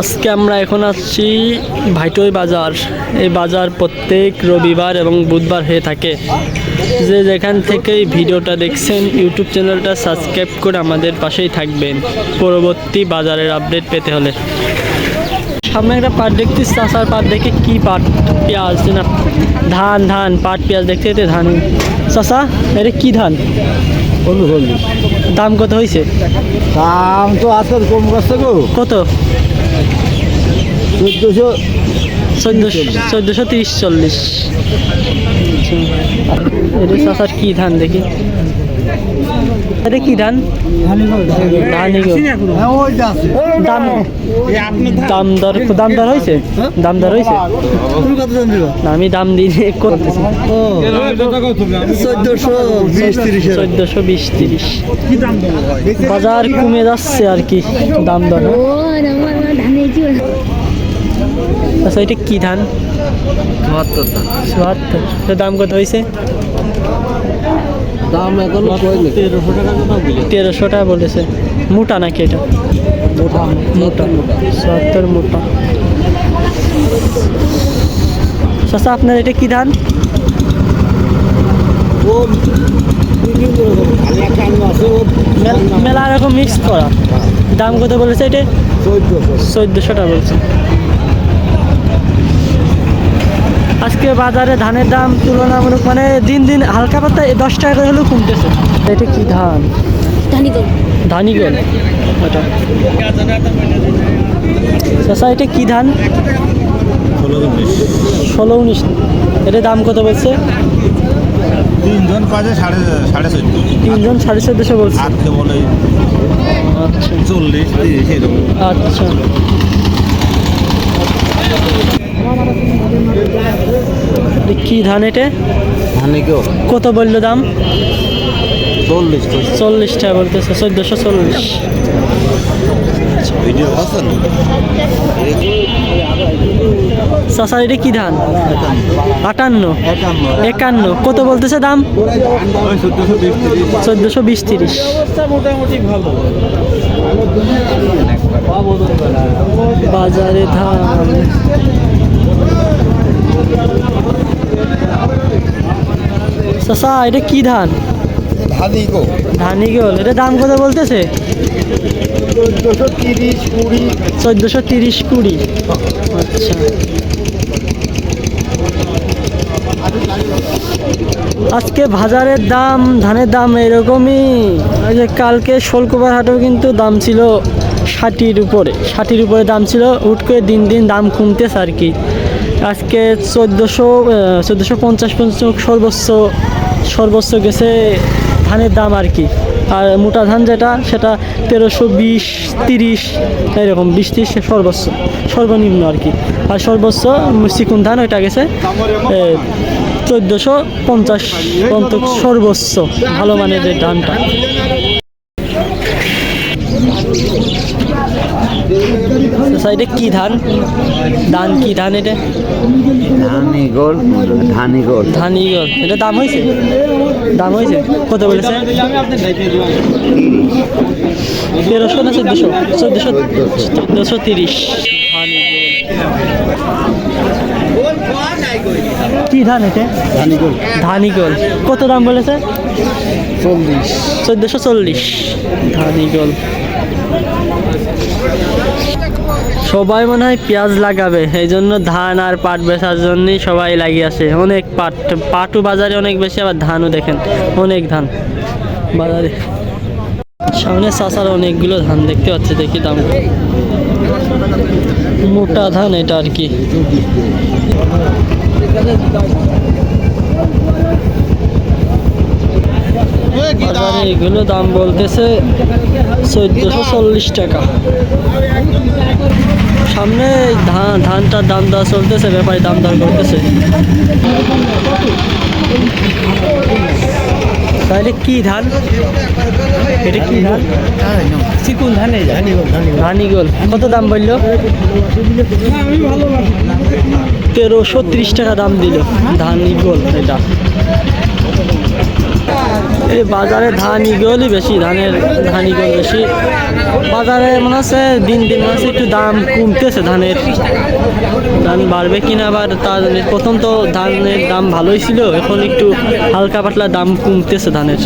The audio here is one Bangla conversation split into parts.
আজকে আমরা এখন আসছি ভাইটই বাজার। এই বাজার প্রত্যেক রবিবার এবং বুধবার হয়ে থাকে। যে যেখান থেকে ভিডিওটা দেখছেন ইউটিউব চ্যানেলটা সাবস্ক্রাইব করে আমাদের পাশেই থাকবেন। পরবর্তী বাজারের আপডেট পেতে হলে। সামনে একটা পাট দেখতে চাষার পাট দেখে কি পাট পেঁয়াজ না ধান ধান পাট পেঁয়াজ দেখতে দেখতে ধান। চাষা এটা কি ধান? দাম কত হয়েছে দাম তো আজকাল কম করছে গো। কত? চোদ্দোশো চোদ্দশো চোদ্দোশো তিরিশ চল্লিশ। এটা চাষার কি ধান দেখি? এটা কি ধান। হ্যাঁ দাম দাম দর দাম দর হয়েছে? দাম দর হয়েছে? আমি দাম দিয়ে করতেছি। চোদ্দোশো বিশ তিরিশ। বাজার কমে যাচ্ছে আর কি দাম দর চুল আচ্ছা এটা কি ধান? চুয়াত্তর চুয়াত্তর। দাম কত হয়েছে? দাম এখন তেরোশো টাকা দাম দিলে তেরোশো টাকা বলেছে। মোটা নাকি এটা? মোটা। চুয়াত্তর মোটা। চাচা আপনার এটা কি ধান? মেল- মেলা রকম মিক্স করা। দাম কত বলেছে এটা? চোদ্দোশো টাকা বলছে। আজকে বাজারে ধানের দাম তুলনামূলক মানে দিন দিন হালকা পাতা দশ টাকা করে হলেও কমতেছে। এটা কি ধান? ধানি গোল ওটা চাষা এটা কি ধান? ষোলো উনিশ। এটা দাম কত বলছে? তিনজন কাজে সাড়ে সাড়ে চোদ্দ। তিনজন সাড়ে চোদ্দোশো বলছে। আজকে বলে আচ্ছা। চল্লিশ আচ্ছা। কি ধান এটা? কত বলল দাম? চল্লিশ চল্লিশ টাকা বলতেছে, চোদ্দোশো চল্লিশ। আছেন এটা কি ধান? আটান্ন। একান্ন। কত বলতেছে দাম? চোদ্দোশো বিশ তিরিশ। বাজারে ধান। চাষা এটা কি ধান? ধানি গো ধানি গেল এটা দাম কত বলতেছে? চোদ্দোশো তিরিশ কুড়ি। চোদ্দোশো তিরিশ কুড়ি আচ্ছা। আজকে বাজারের দাম ধানের দাম এরকমই। যে কালকে শোলকুপার হাটেও কিন্তু দাম ছিল ষাটির উপরে। ষাটির উপরে দাম ছিল হুট করে দিন দিন দাম কমতেছে আর কি। আজকে চোদ্দোশো চোদ্দোশো পঞ্চাশ পঞ্চাশ সর্বোচ্চ সর্বোচ্চ গেছে ধানের দাম আর কি। আর মোটা ধান যেটা, সেটা তেরোশো বিশ, তিরিশ, এরকম বিশ তিরিশ সর্বোচ্চ, সর্বনিম্ন আর কি। আর সর্বোচ্চ চিকুন ধান ওইটা গেছে চোদ্দোশো পঞ্চাশ পর্যন্ত সর্বোচ্চ ভালো মানের যে ধানটা। সাইডে কি ধান? ধান কি ধান এটা? ধানি গোল ধানি গোল ধান এটা দাম হয়েছে? দাম হয়েছে? কত বলেছে? তেরোশো না চোদ্দোশো? চোদ্দোশো চোদ্দোশো তিরিশ। কি ধান এটা? ধানি গোল ধান ইগল কত দাম বলেছে? চল্লিশ। চোদ্দোশো চল্লিশ। ধান ইগল সবাই মনে হয় পেঁয়াজ লাগাবে এই জন্য ধান আর পাট বেচার জন্যই সবাই লাগিয়ে আছে অনেক পাট পাটও বাজারে অনেক বেশি, আবার ধানও দেখেন, অনেক ধান বাজারে। সামনে চাষার অনেকগুলো ধান দেখতে পাচ্ছি, দেখি দাম। মোটা ধান এটা আর কি বাজারে এগুলো দাম বলতেছে চোদ্দোশো চল্লিশ টাকা। সামনে ধান ধানটার দাম দেওয়া চলতেছে ব্যাপারী দাম দর করতেছে তাহলে কি ধান? এটা কি ধান? চিকুন ধানে ধানিগোল। কত দাম বলল? তেরোশো ত্রিশ টাকা দাম দিল। ধানিগোল এটা। এই বাজারে ধান ইগলই বেশি, ধানের ধান ইগল বেশি। বাজারে মনে হচ্ছে দিন দিন মনে হচ্ছে একটু দাম কমতেছে ধানের। ধান বাড়বে কিনা আবার তার প্রথম তো ধানের দাম ভালোই ছিল, এখন একটু হালকা পাতলা দাম কমতেছে ধানের।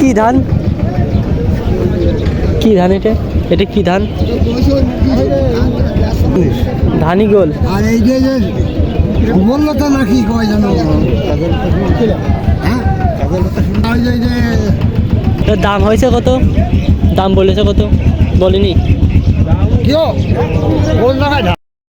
কি ধান? কি ধান এটা? এটা কি ধান? ধানি গোল যে বলল তো নাকি কয় জানো? হ্যাঁ? যে দাম হয়েছে কত? দাম বলেছে কত? বলিনি। কেউ বল না।